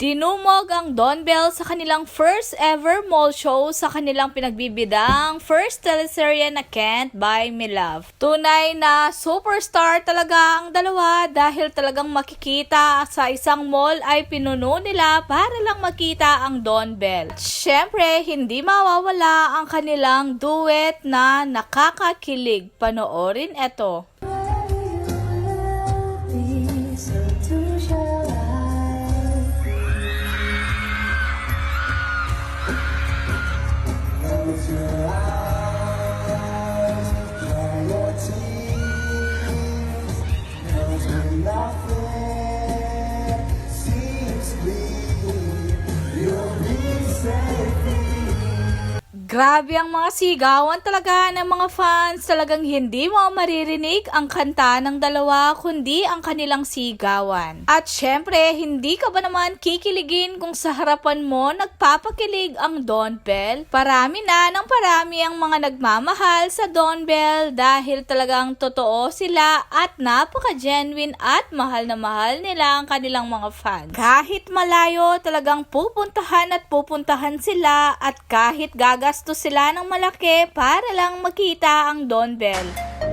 Dinumog ang Don Bell sa kanilang first ever mall show sa kanilang pinagbibidang first teleserye na Can't Buy Me Love. Tunay na superstar talaga ang dalawa dahil talagang makikita sa isang mall ay pinuno nila para lang makita ang Don Bell. Siyempre, hindi mawawala ang kanilang duet na nakakakilig. Panoorin ito. So to shall Grabe ang mga sigawan talaga ng mga fans. Talagang hindi mo maririnig ang kanta ng dalawa, kundi ang kanilang sigawan. At syempre, hindi ka ba naman kikiligin kung sa harapan mo nagpapakilig ang Don Bell? Parami na ng parami ang mga nagmamahal sa Don Bell dahil talagang totoo sila at napaka-genuine at mahal na mahal nila ang kanilang mga fans. Kahit malayo, talagang pupuntahan at pupuntahan sila at kahit gagastos sila ng malaki para lang makita ang Don Bell.